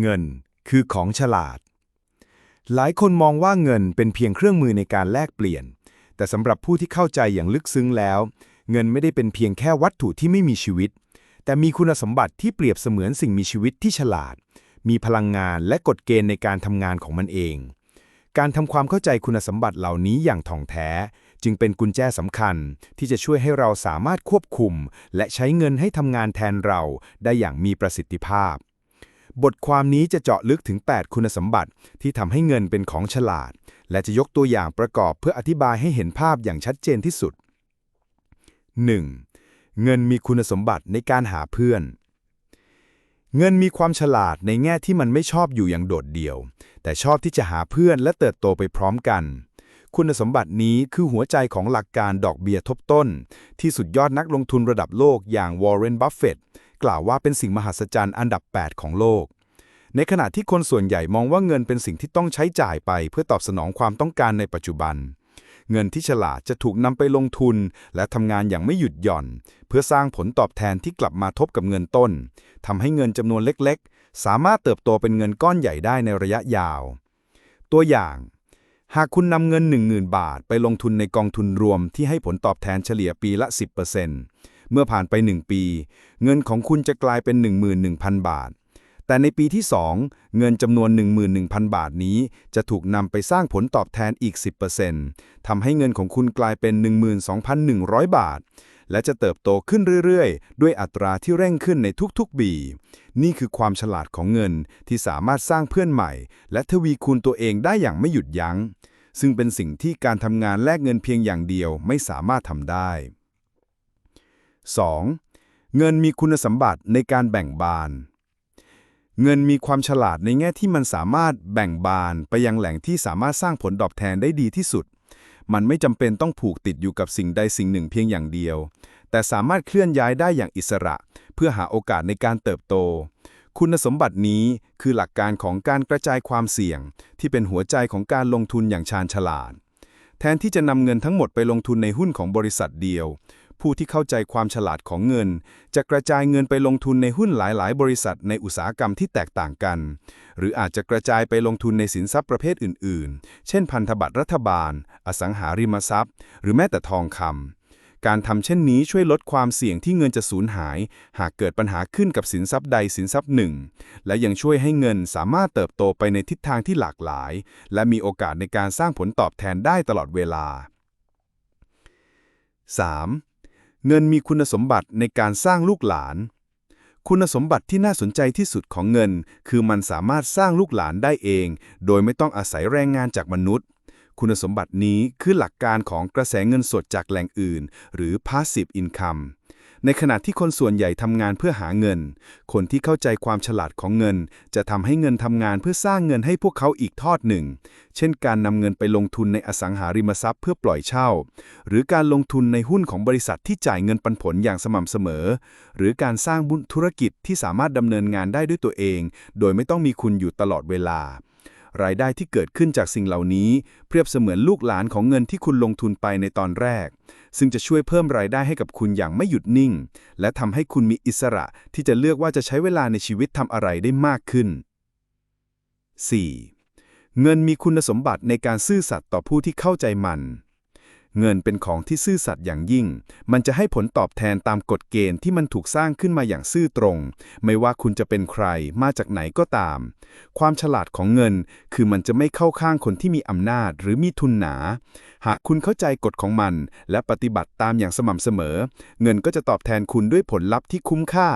เงินคือของฉลาด หลายคนมองว่าเงินเป็นเพียงเครื่องมือในการแลกเปลี่ยน แต่สำหรับผู้ที่เข้าใจอย่างลึกซึ้งแล้ว เงินไม่ได้เป็นเพียงแค่วัตถุที่ไม่มีชีวิต แต่มีคุณสมบัติที่เปรียบเสมือนสิ่งมีชีวิตที่ฉลาด มีพลังงานและกฎเกณฑ์ในการทำงานของมันเอง การทำความเข้าใจคุณสมบัติเหล่านี้อย่างถ่องแท้ จึงเป็นกุญแจสำคัญ ที่จะช่วยให้เราสามารถควบคุม และใช้เงินให้ทำงานแทนเราได้อย่างมีประสิทธิภาพ บทความนี้จะเจาะลึกถึง 8 คุณสมบัติที่ทำให้เงินเป็นของฉลาด และจะยกตัวอย่างประกอบเพื่ออธิบายให้เห็นภาพอย่างชัดเจนที่สุด 1. เงินมีคุณสมบัติในการหาเพื่อน เงินมีความฉลาดในแง่ที่มันไม่ชอบอยู่อย่างโดดเดี่ยว แต่ชอบที่จะหาเพื่อนและเติบโตไปพร้อมกัน คุณสมบัตินี้คือหัวใจของหลักการดอกเบี้ยทบต้น ที่สุดยอดนักลงทุนระดับโลกอย่างวอร์เรน บัฟเฟตต์ กล่าวว่าเป็นสิ่งมหัศจรรย์อันดับ 8 ของโลก ในขณะที่คนส่วนใหญ่มองว่าเงินเป็นสิ่งที่ต้องใช้จ่ายไป เพื่อตอบสนองความต้องการในปัจจุบัน เงินที่ฉลาดจะถูกนำไปลงทุน และทำงานอย่างไม่หยุดหย่อน เพื่อสร้างผลตอบแทนที่กลับมาทบกับเงินต้นทำให้เงินจำนวนเล็ก ๆ สามารถเติบโตเป็นเงินก้อนใหญ่ได้ในระยะยาว ตัวอย่างหากคุณนำเงิน 10,000 บาท ไปลงทุนในกองทุนรวมที่ให้ผลตอบแทนเฉลี่ยปีละ 10% เมื่อผ่านไป 1 ปี เงินของคุณจะกลายเป็น 11,000 บาท แต่ในปีที่ 2 เงินจำนวน 11,000 บาทนี้จะถูกนำไปสร้างผลตอบแทนอีก 10%ทำให้เงินของคุณกลายเป็น 12,100 บาท และจะเติบโตขึ้นเรื่อยๆ ด้วยอัตราที่เร่งขึ้นในทุกๆปีนี่คือความฉลาดของเงินที่สามารถสร้างเพื่อนใหม่ และทวีคูณตัวเองได้อย่างไม่หยุดยัง้งซึ่งเป็นสิ่งที่การทำงานแลกเงินเพียงอย่างเดียวไม่สามารถทำได้ 2. เงินมีคุณสมบัติในการแบ่งบาน เงินมีความฉลาดในแง่ที่มันสามารถแบ่งบานไปยังแหล่งที่สามารถสร้างผลตอบแทนได้ดีที่สุด มันไม่จำเป็นต้องผูกติดอยู่กับสิ่งใดสิ่งหนึ่งเพียงอย่างเดียว แต่สามารถเคลื่อนย้ายได้อย่างอิสระ เพื่อหาโอกาสในการเติบโต คุณสมบัตินี้คือหลักการของการกระจายความเสี่ยง ที่เป็นหัวใจของการลงทุนอย่างชาญฉลาดแทนที่จะนำเงินทั้งหมดไปลงทุนในหุ้นของบริษัทเดียว ผู้ที่เข้าใจความฉลาดของเงิน จะกระจายเงินไปลงทุนในหุ้นหลาย ๆ บริษัทในอุตสาหกรรมที่แตกต่างกัน หรืออาจจะกระจายไปลงทุนในสินทรัพย์ประเภทอื่น ๆ เช่น พันธบัตรรัฐบาล อสังหาริมทรัพย์ หรือแม้แต่ทองคำการทำเช่นนี้ช่วยลดความเสี่ยงที่เงินจะสูญหาย หากเกิดปัญหาขึ้นกับสินทรัพย์ใดสินทรัพย์หนึ่ง และยังช่วยให้เงินสามารถเติบโตไปในทิศทางที่หลากหลาย และมีโอกาสในการสร้างผลตอบแทนได้ตลอดเวลา 3. เงินมีคุณสมบัติในการสร้างลูกหลาน คุณสมบัติที่น่าสนใจที่สุดของเงิน คือมันสามารถสร้างลูกหลานได้เอง โดยไม่ต้องอาศัยแรงงานจากมนุษย์ คุณสมบัตินี้คือหลักการของกระแสเงินสดจากแหล่งอื่น หรือ passive income ในขณะที่คนส่วนใหญ่ทำงานเพื่อหาเงิน คนที่เข้าใจความฉลาดของเงิน จะทำให้เงินทำงานเพื่อสร้างเงินให้พวกเขาอีกทอดหนึ่ง เช่นการนำเงินไปลงทุนในอสังหาริมทรัพย์เพื่อปล่อยเช่า หรือการลงทุนในหุ้นของบริษัทที่จ่ายเงินปันผลอย่างสม่ำเสมอ หรือการสร้างบุญธุรกิจที่สามารถดำเนินงานได้ด้วยตัวเอง โดยไม่ต้องมีคุณอยู่ตลอดเวลา รายได้ที่เกิดขึ้นจากสิ่งเหล่านี้ เปรียบเสมือนลูกหลานของเงินที่คุณลงทุนไปในตอนแรก ซึ่งจะช่วยเพิ่มรายได้ให้กับคุณอย่างไม่หยุดนิ่ง และทำให้คุณมีอิสระที่จะเลือกว่าจะใช้เวลาในชีวิตทำอะไรได้มากขึ้น 4. เงินมีคุณสมบัติในการซื่อสัตย์ต่อผู้ที่เข้าใจมัน เงินเป็นของที่ซื่อสัตย์อย่างยิ่ง มันจะให้ผลตอบแทนตามกฎเกณฑ์ที่มันถูกสร้างขึ้นมาอย่างซื่อตรง ไม่ว่าคุณจะเป็นใครมาจากไหนก็ตาม ความฉลาดของเงินคือมันจะไม่เข้าข้างคนที่มีอำนาจหรือมีทุนหนา หากคุณเข้าใจกฎของมัน และปฏิบัติตามอย่างสม่ำเสมอ เงินก็จะตอบแทนคุณด้วยผลลัพธ์ที่คุ้มค่า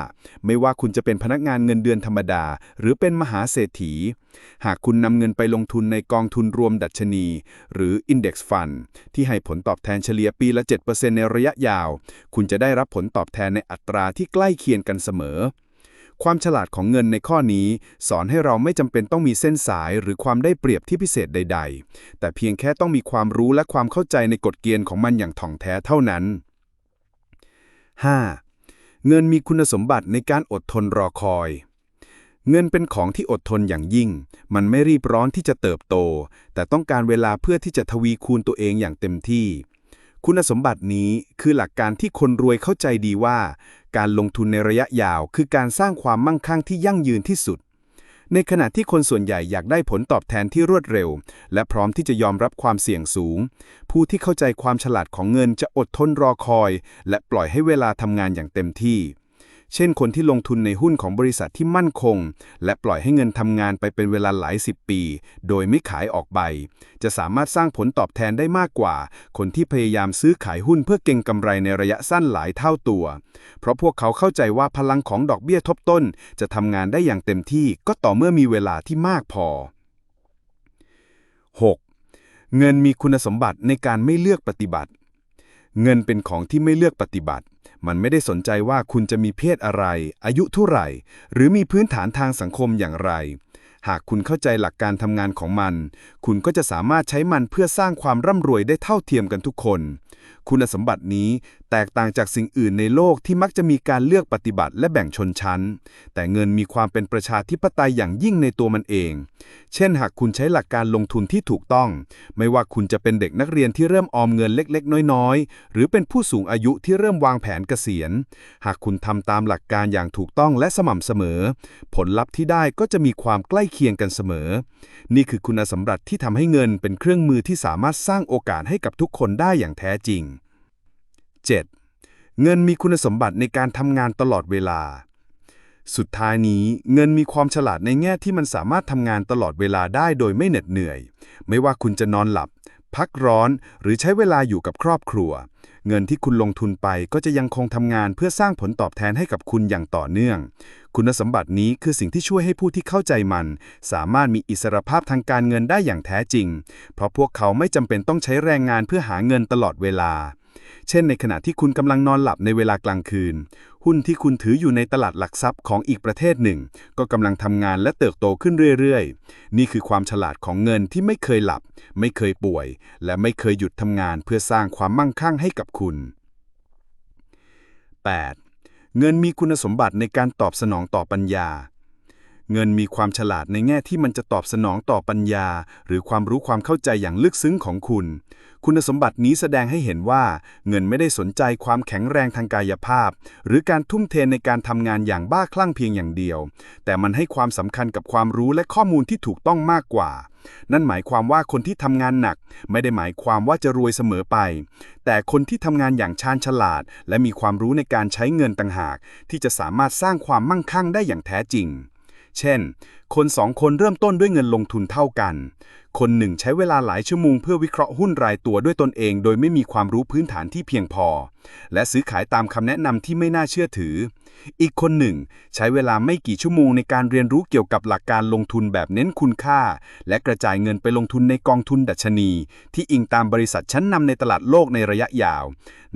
ไม่ว่าคุณจะเป็นพนักงานเงินเดือนธรรมดา หรือเป็นมหาเศรษฐี หากคุณนำเงินไปลงทุนในกองทุนรวมดัชนี หรือ Index Fund ที่ให้ผลตอบแทนเฉลี่ยปีละ 7%ในระยะยาว คุณจะได้รับผลตอบแทนในอัตราที่ใกล้เคียงกันเสมอ ความฉลาดของเงินในข้อนี้ สอนให้เราไม่จำเป็นต้องมีเส้นสายหรือความได้เปรียบที่พิเศษใด ๆ แต่เพียงแค่ต้องมีความรู้และความเข้าใจในกฎเกณฑ์ของมันอย่างถ่องแท้เท่านั้น 5. เงินมีคุณสมบัติในการอดทนรอคอย เงินเป็นของที่อดทนอย่างยิ่ง มันไม่รีบร้อนที่จะเติบโต แต่ต้องการเวลาเพื่อที่จะทวีคูณตัวเองอย่างเต็มที่ คุณสมบัตินี้คือหลักการที่คนรวยเข้าใจดีว่า การลงทุนในระยะยาว คือการสร้างความมั่งคั่งที่ยั่งยืนที่สุด ในขณะที่คนส่วนใหญ่อยากได้ผลตอบแทนที่รวดเร็ว และพร้อมที่จะยอมรับความเสี่ยงสูง ผู้ที่เข้าใจความฉลาดของเงินจะอดทนรอคอย และปล่อยให้เวลาทำงานอย่างเต็มที่ เช่นคนที่ลงทุนในหุ้นของบริษัทที่มั่นคง และปล่อยให้เงินทำงานไปเป็นเวลาหลายสิบปี โดยไม่ขายออกใบจะสามารถสร้างผลตอบแทนได้มากกว่า คนที่พยายามซื้อขายหุ้นเพื่อเก็งกำไรในระยะสั้นหลายเท่าตัว เพราะพวกเขาเข้าใจว่าพลังของดอกเบี้ยทบต้น จะทำงานได้อย่างเต็มที่ก็ต่อเมื่อมีเวลาที่มากพอ 6. เงินมีคุณสมบัติในการไม่เลือกปฏิบัติ เงินเป็นของที่ไม่เลือกปฏิบัติ มันไม่ได้สนใจว่าคุณจะมีเพศอะไร อายุเท่าไหร่ หรือมีพื้นฐานทางสังคมอย่างไร หากคุณเข้าใจหลักการทำงานของมัน คุณก็จะสามารถใช้มันเพื่อสร้างความร่ำรวยได้เท่าเทียมกันทุกคน คุณสมบัตินี้ แตกต่างจากสิ่งอื่นในโลกที่มักจะมีการเลือกปฏิบัติและแบ่งชนชั้น แต่เงินมีความเป็นประชาธิปไตยอย่างยิ่งในตัวมันเอง เช่นหากคุณใช้หลักการลงทุนที่ถูกต้อง ไม่ว่าคุณจะเป็นเด็กนักเรียนที่เริ่มออมเงินเล็กๆ น้อยๆ หรือเป็นผู้สูงอายุที่เริ่มวางแผนเกษียณ หากคุณทำตามหลักการอย่างถูกต้องและสม่ำเสมอ ผลลัพธ์ที่ได้ก็จะมีความใกล้เคียงกันเสมอ นี่คือคุณสมบัติที่ทำให้เงินเป็นเครื่องมือที่สามารถสร้างโอกาสให้กับทุกคนได้อย่างแท้จริง 7. เงินมีคุณสมบัติในการทำงานตลอดเวลา สุดท้ายนี้เงินมีความฉลาดในแง่ที่มันสามารถทำงานตลอดเวลาได้โดยไม่เหน็ดเหนื่อย ไม่ว่าคุณจะนอนหลับ พักร้อน หรือใช้เวลาอยู่กับครอบครัว เงินที่คุณลงทุนไปก็จะยังคงทำงานเพื่อสร้างผลตอบแทนให้กับคุณอย่างต่อเนื่อง คุณสมบัตินี้คือสิ่งที่ช่วยให้ผู้ที่เข้าใจมัน สามารถมีอิสรภาพทางการเงินได้อย่างแท้จริง เพราะพวกเขาไม่จำเป็นต้องใช้แรงงานเพื่อหาเงินตลอดเวลา เช่นในขณะที่คุณกำลังนอนหลับในเวลากลางคืน หุ้นที่คุณถืออยู่ในตลาดหลักทรัพย์ของอีกประเทศหนึ่ง ก็กำลังทำงานและเติบโตขึ้นเรื่อยๆ นี่คือความฉลาดของเงินที่ไม่เคยหลับ ไม่เคยป่วย และไม่เคยหยุดทำงานเพื่อสร้างความมั่งคั่งให้กับคุณ 8. เงินมีคุณสมบัติในการตอบสนองต่อปัญญา เงินมีความฉลาดในแง่ที่มันจะตอบสนองต่อปัญญา หรือความรู้ความเข้าใจอย่างลึกซึ้งของคุณ คุณสมบัตินี้แสดงให้เห็นว่า เงินไม่ได้สนใจความแข็งแรงทางกายภาพ หรือการทุ่มเทในการทำงานอย่างบ้าคลั่งเพียงอย่างเดียว แต่มันให้ความสำคัญกับความรู้และข้อมูลที่ถูกต้องมากกว่า นั่นหมายความว่าคนที่ทำงานหนัก ไม่ได้หมายความว่าจะรวยเสมอไป แต่คนที่ทำงานอย่างชาญฉลาด และมีความรู้ในการใช้เงินต่างหาก ที่จะสามารถสร้างความมั่งคั่งได้อย่างแท้จริง เช่น คนสองคนเริ่มต้นด้วยเงินลงทุนเท่ากัน คนหนึ่งใช้เวลาหลายชั่วโมงเพื่อวิเคราะห์หุ้นรายตัวด้วยตนเอง โดยไม่มีความรู้พื้นฐานที่เพียงพอ และซื้อขายตามคำแนะนำที่ไม่น่าเชื่อถือ อีกคนหนึ่ง ใช้เวลาไม่กี่ชั่วโมงในการเรียนรู้เกี่ยวกับหลักการลงทุนแบบเน้นคุณค่า และกระจายเงินไปลงทุนในกองทุนดัชนี ที่อิงตามบริษัทชั้นนำในตลาดโลกในระยะยาว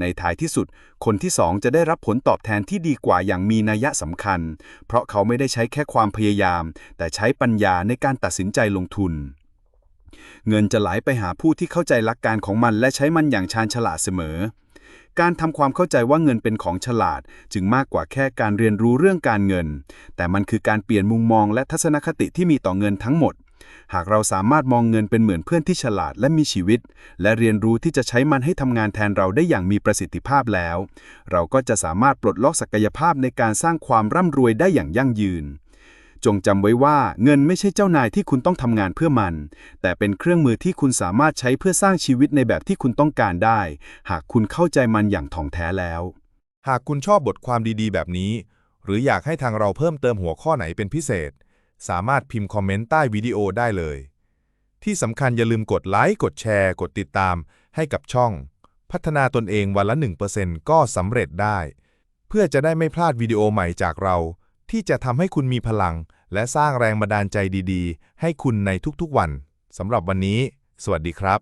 ในท้ายที่สุด คนที่สองจะได้รับผลตอบแทนที่ดีกว่าอย่างมีนัยสำคัญ เพราะเขาไม่ได้ใช้แค่ความพยายาม แต่ใช้ปัญญาในการตัดสินใจลงทุน เงินจะไหลไปหาผู้ที่เข้าใจหลักการของมันและใช้มันอย่างชาญฉลาดเสมอ การทำความเข้าใจว่าเงินเป็นของฉลาด จึงมากกว่าแค่การเรียนรู้เรื่องการเงิน แต่มันคือการเปลี่ยนมุมมองและทัศนคติที่มีต่อเงินทั้งหมด หากเราสามารถมองเงินเป็นเหมือนเพื่อนที่ฉลาดและมีชีวิต และเรียนรู้ที่จะใช้มันให้ทำงานแทนเราได้อย่างมีประสิทธิภาพแล้ว เราก็จะสามารถปลดล็อกศักยภาพในการสร้างความร่ำรวยได้อย่างยั่งยืน จงจำไว้ว่าเงินไม่ใช่เจ้านายที่คุณต้องทำงานเพื่อมัน แต่เป็นเครื่องมือที่คุณสามารถใช้เพื่อสร้างชีวิตในแบบที่คุณต้องการได้ หากคุณเข้าใจมันอย่างถ่องแท้แล้ว หากคุณชอบบทความดีๆ แบบนี้ หรืออยากให้ทางเราเพิ่มเติมหัวข้อไหนเป็นพิเศษ สามารถพิมพ์คอมเมนต์ใต้วิดีโอได้เลย ที่สำคัญอย่าลืมกดไลค์กดแชร์ กดติดตามให้กับช่อง พัฒนาตนเองวันละ 1%ก็สำเร็จได้ เพื่อจะได้ไม่พลาดวิดีโอใหม่จากเรา ที่จะทำให้คุณมีพลัง และสร้างแรงบันดาลใจดีๆ ให้คุณในทุกๆวันสำหรับวันนี้ สวัสดีครับ